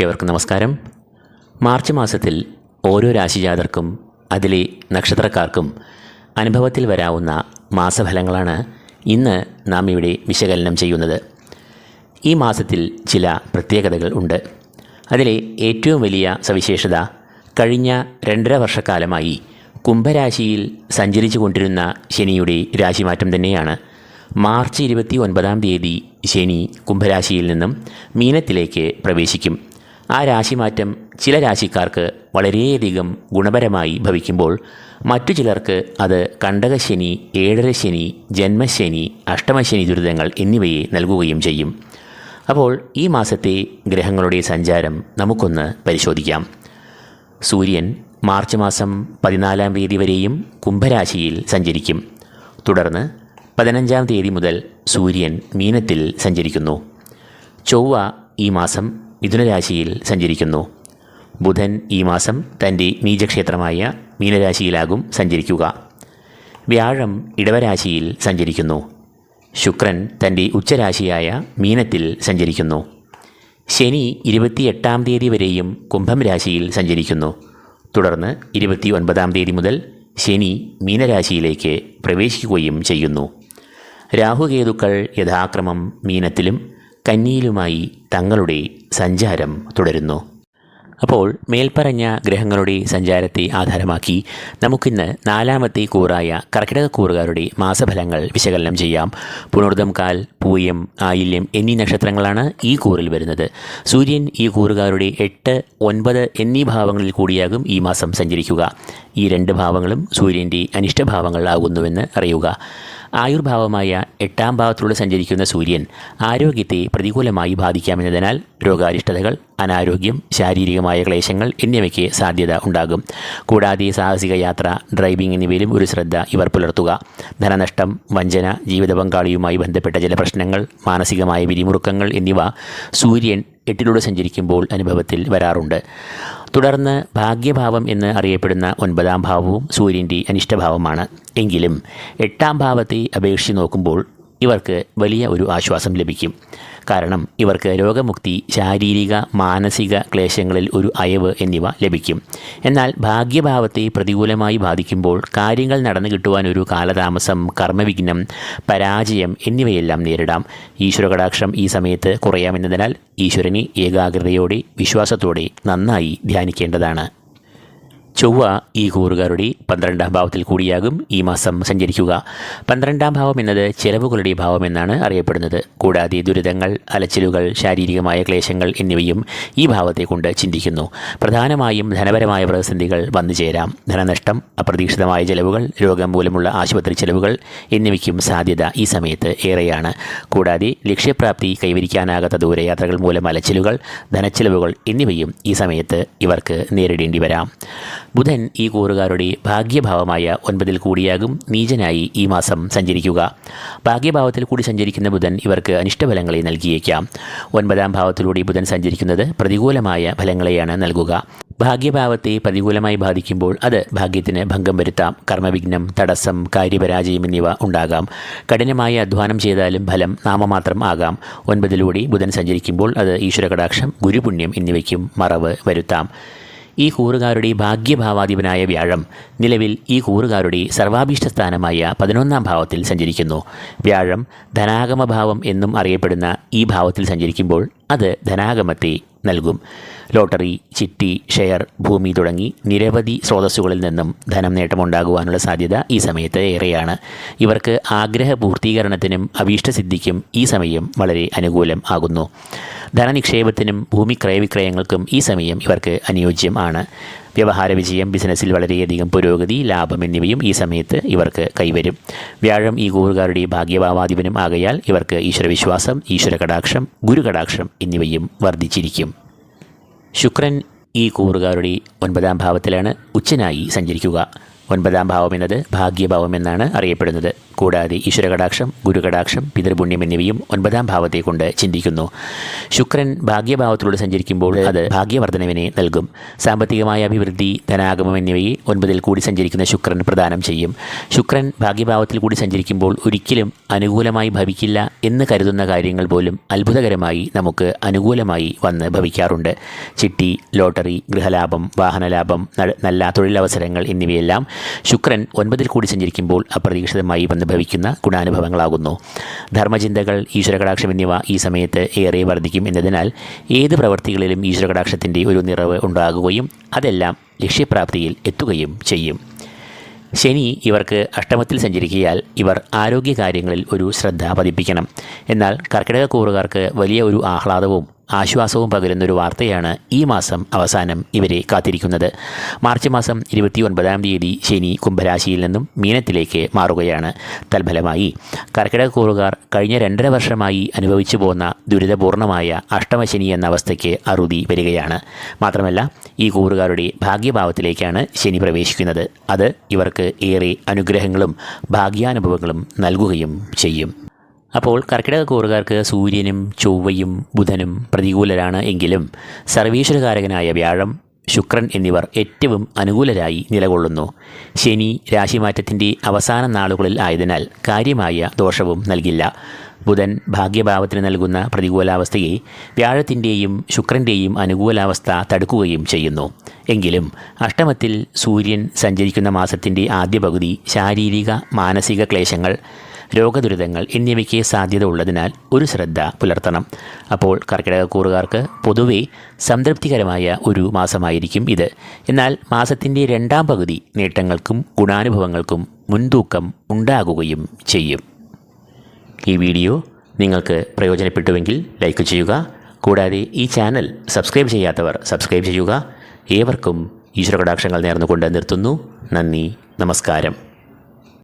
ഏവർക്കും നമസ്കാരം. മാർച്ച് മാസത്തിൽ ഓരോ രാശിജാതർക്കും അതിലെ നക്ഷത്രക്കാർക്കും അനുഭവത്തിൽ വരാവുന്ന മാസഫലങ്ങളാണ് ഇന്ന് നാം ഇവിടെ വിശകലനം ചെയ്യുന്നത്. ഈ മാസത്തിൽ ചില പ്രത്യേകതകൾ ഉണ്ട്. അതിലെ ഏറ്റവും വലിയ സവിശേഷത കഴിഞ്ഞ രണ്ടര വർഷക്കാലമായി കുംഭരാശിയിൽ സഞ്ചരിച്ചു കൊണ്ടിരുന്ന ശനിയുടെ രാശിമാറ്റം തന്നെയാണ്. മാർച്ച് ഇരുപത്തി ഒൻപതാം തീയതി ശനി കുംഭരാശിയിൽ നിന്നും മീനത്തിലേക്ക് പ്രവേശിക്കും. ആ രാശിമാറ്റം ചില രാശിക്കാർക്ക് വളരെയധികം ഗുണപരമായി ഭവിക്കുമ്പോൾ മറ്റു ചിലർക്ക് അത് കണ്ടകശനി ഏഴരശനി ജന്മശനി അഷ്ടമശനി ദുരിതങ്ങൾ എന്നിവയെ നൽകുകയും ചെയ്യും. അപ്പോൾ ഈ മാസത്തെ ഗ്രഹങ്ങളുടെ സഞ്ചാരം നമുക്കൊന്ന് പരിശോധിക്കാം. സൂര്യൻ മാർച്ച് മാസം പതിനാലാം തീയതി വരെയും കുംഭരാശിയിൽ സഞ്ചരിക്കും. തുടർന്ന് പതിനഞ്ചാം തീയതി മുതൽ സൂര്യൻ മീനത്തിൽ സഞ്ചരിക്കുന്നു. ചൊവ്വ ഈ മാസം മിഥുനരാശിയിൽ സഞ്ചരിക്കുന്നു. ബുധൻ ഈ മാസം തന്റെ നീചക്ഷേത്രമായ മീനരാശിയിലാകും സഞ്ചരിക്കുക. വ്യാഴം ഇടവരാശിയിൽ സഞ്ചരിക്കുന്നു. ശുക്രൻ തന്റെ ഉച്ചരാശിയായ മീനത്തിൽ സഞ്ചരിക്കുന്നു. ശനി ഇരുപത്തിയെട്ടാം തീയതി വരെയും കുംഭം രാശിയിൽ സഞ്ചരിക്കുന്നു. തുടർന്ന് ഇരുപത്തി ഒൻപതാം തീയതി മുതൽ ശനി മീനരാശിയിലേക്ക് പ്രവേശിക്കുകയും ചെയ്യുന്നു. രാഹുകേതുക്കൾ യഥാക്രമം മീനത്തിലും കന്നിയിലുമായി തങ്ങളുടെ സഞ്ചാരം തുടരുന്നു. അപ്പോൾ മേൽപ്പറഞ്ഞ ഗ്രഹങ്ങളുടെ സഞ്ചാരത്തെ ആധാരമാക്കി നമുക്കിന്ന് നാലാമത്തെ കൂറായ കർക്കിടക കൂറുകാരുടെ മാസഫലങ്ങൾ വിശകലനം ചെയ്യാം. പുണർദം കാൽ പൂയം ആയില്യം എന്നീ നക്ഷത്രങ്ങളാണ് ഈ കൂറിൽ വരുന്നത്. സൂര്യൻ ഈ കൂറുകാരുടെ എട്ട് ഒൻപത് എന്നീ ഭാവങ്ങളിൽ കൂടിയാകും ഈ മാസം സഞ്ചരിക്കുക. ഈ രണ്ട് ഭാവങ്ങളും സൂര്യന്റെ അനിഷ്ടഭാവങ്ങളാകുന്നുവെന്ന് അറിയുക. ആയുർഭാവമായ എട്ടാം ഭാവത്തിലൂടെ സഞ്ചരിക്കുന്ന സൂര്യൻ ആരോഗ്യത്തെ പ്രതികൂലമായി ബാധിക്കാമെന്നതിനാൽ രോഗാരിഷ്ടതകൾ അനാരോഗ്യം ശാരീരികമായ ക്ലേശങ്ങൾ എന്നിവയ്ക്ക് സാധ്യത ഉണ്ടാകും. കൂടാതെ സാഹസിക യാത്ര ഡ്രൈവിംഗ് എന്നിവയിലും ഒരു ശ്രദ്ധ ഇവർ പുലർത്തുക. ധനനഷ്ടം വഞ്ചന ജീവിത പങ്കാളിയുമായി ബന്ധപ്പെട്ട ചില പ്രശ്നങ്ങൾ മാനസികമായ വിരിമുറുക്കങ്ങൾ എന്നിവ സൂര്യൻ എട്ടിലൂടെ സഞ്ചരിക്കുമ്പോൾ അനുഭവത്തിൽ വരാറുണ്ട്. തുടർന്ന് ഭാഗ്യഭാവം എന്ന് അറിയപ്പെടുന്ന ഒൻപതാം ഭാവവും സൂര്യന്റെ അനിഷ്ടഭാവമാണ്. എങ്കിലും എട്ടാം ഭാവത്തെ അപേക്ഷിച്ച് നോക്കുമ്പോൾ ഇവർക്ക് വലിയ ഒരു ആശ്വാസം ലഭിക്കും. കാരണം ഇവർക്ക് രോഗമുക്തി ശാരീരിക മാനസിക ക്ലേശങ്ങളിൽ ഒരു അയവ് എന്നിവ ലഭിക്കും. എന്നാൽ ഭാഗ്യഭാവത്തെ പ്രതികൂലമായി ബാധിക്കുമ്പോൾ കാര്യങ്ങൾ നടന്നു കിട്ടുവാൻ ഒരു കാലതാമസം കർമ്മവിഘ്നം പരാജയം എന്നിവയെല്ലാം നേരിടാം. ഈശ്വരകടാക്ഷം ഈ സമയത്ത് കുറയാമെന്നതിനാൽ ഈശ്വരനെ ഏകാഗ്രതയോടെ വിശ്വാസത്തോടെ നന്നായി ധ്യാനിക്കേണ്ടതാണ്. ചൊവ്വ ഈ കൂറുകാരുടെ പന്ത്രണ്ടാം ഭാവത്തിൽ കൂടിയാകും ഈ മാസം സഞ്ചരിക്കുക. പന്ത്രണ്ടാം ഭാവം എന്നത് ചെലവുകളുടെ ഭാവം എന്നാണ് അറിയപ്പെടുന്നത്. കൂടാതെ ദുരിതങ്ങൾ അലച്ചിലുകൾ ശാരീരികമായ ക്ലേശങ്ങൾ എന്നിവയും ഈ ഭാവത്തെ കൊണ്ട് ചിന്തിക്കുന്നു. പ്രധാനമായും ധനപരമായ പ്രതിസന്ധികൾ വന്നു ചേരാം. ധനനഷ്ടം അപ്രതീക്ഷിതമായ ചെലവുകൾ രോഗം മൂലമുള്ള ആശുപത്രി ചെലവുകൾ എന്നിവയ്ക്കും സാധ്യത ഈ സമയത്ത് ഏറെയാണ്. കൂടാതെ ലക്ഷ്യപ്രാപ്തി കൈവരിക്കാനാകാത്ത ദൂരയാത്രകൾ മൂലം അലച്ചിലുകൾ ധനച്ചെലവുകൾ എന്നിവയും ഈ സമയത്ത് ഇവർക്ക് നേരിടേണ്ടി വരാം. ബുധൻ ഈ കൂറുകാരുടെ ഭാഗ്യഭാവമായ ഒൻപതിൽ കൂടിയാകും നീചനായി ഈ മാസം സഞ്ചരിക്കുക. ഭാഗ്യഭാവത്തിൽ കൂടി സഞ്ചരിക്കുന്ന ബുധൻ ഇവർക്ക് അനിഷ്ടഫലങ്ങളെ നൽകിയേക്കാം. ഒൻപതാം ഭാവത്തിലൂടെ ബുധൻ സഞ്ചരിക്കുന്നത് പ്രതികൂലമായ ഫലങ്ങളെയാണ് നൽകുക. ഭാഗ്യഭാവത്തെ പ്രതികൂലമായി ബാധിക്കുമ്പോൾ അത് ഭാഗ്യത്തിന് ഭംഗം വരുത്താം. കർമ്മവിഘ്നം തടസ്സം കാര്യപരാജയം എന്നിവ ഉണ്ടാകാം. കഠിനമായ അധ്വാനം ചെയ്താലും ഫലം നാമമാത്രം ആകാം. ഒൻപതിലൂടെ ബുധൻ സഞ്ചരിക്കുമ്പോൾ അത് ഈശ്വരകടാക്ഷം ഗുരുപുണ്യം എന്നിവയ്ക്കും മറവ് വരുത്താം. ഈ കൂറുകാരുടെ ഭാഗ്യഭാവാധിപനായ വ്യാഴം നിലവിൽ ഈ കൂറുകാരുടെ സർവാഭീഷ്ട സ്ഥാനമായ പതിനൊന്നാം ഭാവത്തിൽ സഞ്ചരിക്കുന്നു. വ്യാഴം ധനാഗമഭാവം എന്നും അറിയപ്പെടുന്ന ഈ ഭാവത്തിൽ സഞ്ചരിക്കുമ്പോൾ അത് ധനാഗമത്തെ നൽകും. ലോട്ടറി ചിട്ടി ഷെയർ ഭൂമി തുടങ്ങി നിരവധി സ്രോതസ്സുകളിൽ നിന്നും ധനം നേട്ടമുണ്ടാകുവാനുള്ള സാധ്യത ഈ സമയത്ത് ഏറെയാണ്. ഇവർക്ക് ആഗ്രഹ പൂർത്തീകരണത്തിനും അഭീഷ്ടസിദ്ധിക്കും ഈ സമയം വളരെ അനുകൂലം ആകുന്നു. ധനനിക്ഷേപത്തിനും ഭൂമി ക്രയവിക്രയങ്ങൾക്കും ഈ സമയം ഇവർക്ക് അനുയോജ്യം ആണ്. വ്യവഹാര വിജയം ബിസിനസ്സിൽ വളരെയധികം പുരോഗതി ലാഭം എന്നിവയും ഈ സമയത്ത് ഇവർക്ക് കൈവരും. വ്യാഴം ഈ കൂറുകാരുടെ ഭാഗ്യഭാവാധിപനും ആകയാൽ ഇവർക്ക് ഈശ്വരവിശ്വാസം ഈശ്വരകടാക്ഷം ഗുരുകടാക്ഷം എന്നിവയും വർദ്ധിച്ചിരിക്കും. ശുക്രൻ ഈ കൂറുകാരുടെ ഒൻപതാം ഭാവത്തിലാണ് ഉച്ചനായി സഞ്ചരിക്കുക. ഒൻപതാം ഭാവം എന്നത് ഭാഗ്യഭാവം എന്നാണ് അറിയപ്പെടുന്നത്. കൂടാതെ ഈശ്വരകടാക്ഷം ഗുരുകടാക്ഷം പിതൃപുണ്യം എന്നിവയും ഒൻപതാം ഭാവത്തെ കൊണ്ട് ചിന്തിക്കുന്നു. ശുക്രൻ ഭാഗ്യഭാവത്തിലൂടെ സഞ്ചരിക്കുമ്പോൾ അത് ഭാഗ്യവർദ്ധനവിനെ നൽകും. സാമ്പത്തികമായ അഭിവൃദ്ധി ധനാഗമം എന്നിവയെ ഒൻപതിൽ കൂടി സഞ്ചരിക്കുന്ന ശുക്രൻ പ്രദാനം ചെയ്യും. ശുക്രൻ ഭാഗ്യഭാവത്തിൽ കൂടി സഞ്ചരിക്കുമ്പോൾ ഒരിക്കലും അനുകൂലമായി ഭവിക്കില്ല എന്ന് കരുതുന്ന കാര്യങ്ങൾ പോലും അത്ഭുതകരമായി നമുക്ക് അനുകൂലമായി വന്ന് ഭവിക്കാറുണ്ട്. ചിട്ടി ലോട്ടറി ഗൃഹലാഭം വാഹനലാഭം നല്ല തൊഴിലവസരങ്ങൾ എന്നിവയെല്ലാം ശുക്രൻ ഒൻപതിൽ കൂടി സഞ്ചരിക്കുമ്പോൾ അപ്രതീക്ഷിതമായി വന്ന് ഭവിക്കുന്ന ഗുണാനുഭവങ്ങളാകുന്നു. ധർമ്മചിന്തകൾ ഈശ്വരകടാക്ഷം എന്നിവ ഈ സമയത്ത് ഏറെ വർദ്ധിക്കും എന്നതിനാൽ ഏത് പ്രവൃത്തികളിലും ഈശ്വരകടാക്ഷത്തിന്റെ ഒരു നിറവ് ഉണ്ടാകുകയും അതെല്ലാം ലക്ഷ്യപ്രാപ്തിയിൽ എത്തുകയും ചെയ്യും. ശനി ഇവർക്ക് അഷ്ടമത്തിൽ സഞ്ചരിക്കിയാൽ ഇവർ ആരോഗ്യകാര്യങ്ങളിൽ ഒരു ശ്രദ്ധ പതിപ്പിക്കണം. എന്നാൽ കർക്കിടക കൂറുകാർക്ക് വലിയ ഒരു ആഹ്ലാദവും ആശ്വാസവും പകരുന്നൊരു വാർത്തയാണ് ഈ മാസം അവസാനം ഇവരെ കാത്തിരിക്കുന്നത്. മാർച്ച് മാസം ഇരുപത്തി ഒൻപതാം തീയതി ശനി കുംഭരാശിയിൽ നിന്നും മീനത്തിലേക്ക് മാറുകയാണ്. തൽഫലമായി കർക്കിടക കൂറുകാർ കഴിഞ്ഞ രണ്ടര വർഷമായി അനുഭവിച്ചു പോന്ന ദുരിതപൂർണമായ അഷ്ടമശനി എന്ന അവസ്ഥയ്ക്ക് അറുതി വരികയാണ്. മാത്രമല്ല ഈ കൂറുകാരുടെ ഭാഗ്യഭാവത്തിലേക്കാണ് ശനി പ്രവേശിക്കുന്നത്. അത് ഇവർക്ക് ഏറെ അനുഗ്രഹങ്ങളും ഭാഗ്യാനുഭവങ്ങളും നൽകുകയും ചെയ്യും. അപ്പോൾ കർക്കിടക കൂറുകാർക്ക് സൂര്യനും ചൊവ്വയും ബുധനും പ്രതികൂലരാണ് എങ്കിലും സർവീശ്വരകാരകനായ വ്യാഴം ശുക്രൻ എന്നിവർ ഏറ്റവും അനുകൂലരായി നിലകൊള്ളുന്നു. ശനി രാശിമാറ്റത്തിന്റെ അവസാന നാളുകളിൽ ആയതിനാൽ കാര്യമായ ദോഷവും നൽകില്ല. ബുധൻ ഭാഗ്യഭാവത്തിന് നൽകുന്ന പ്രതികൂലാവസ്ഥയെ വ്യാഴത്തിന്റെയും ശുക്രന്റെയും അനുകൂലാവസ്ഥ തടുക്കുകയും ചെയ്യുന്നു. എങ്കിലും അഷ്ടമത്തിൽ സൂര്യൻ സഞ്ചരിക്കുന്ന മാസത്തിന്റെ ആദ്യ പകുതി ശാരീരിക മാനസിക ക്ലേശങ്ങൾ രോഗദുരിതങ്ങൾ എന്നിവയ്ക്ക് സാധ്യത ഉള്ളതിനാൽ ഒരു ശ്രദ്ധ പുലർത്തണം. അപ്പോൾ കർക്കിടകക്കൂറുകാർക്ക് പൊതുവെ സംതൃപ്തികരമായ ഒരു മാസമായിരിക്കും ഇത്. എന്നാൽ മാസത്തിന്റെ രണ്ടാം പകുതി നേട്ടങ്ങൾക്കും ഗുണാനുഭവങ്ങൾക്കും മുൻതൂക്കം ഉണ്ടാകുകയും ചെയ്യും. ഈ വീഡിയോ നിങ്ങൾക്ക് പ്രയോജനപ്പെട്ടുവെങ്കിൽ ലൈക്ക് ചെയ്യുക. കൂടാതെ ഈ ചാനൽ സബ്സ്ക്രൈബ് ചെയ്യാത്തവർ സബ്സ്ക്രൈബ് ചെയ്യുക. ഏവർക്കും ഈശ്വരകടാക്ഷങ്ങൾ നേർന്നുകൊണ്ട് നിർത്തുന്നു. നന്ദി. നമസ്കാരം.